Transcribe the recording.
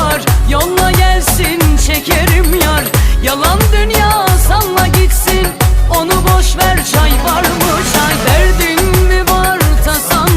var Yolla gelsin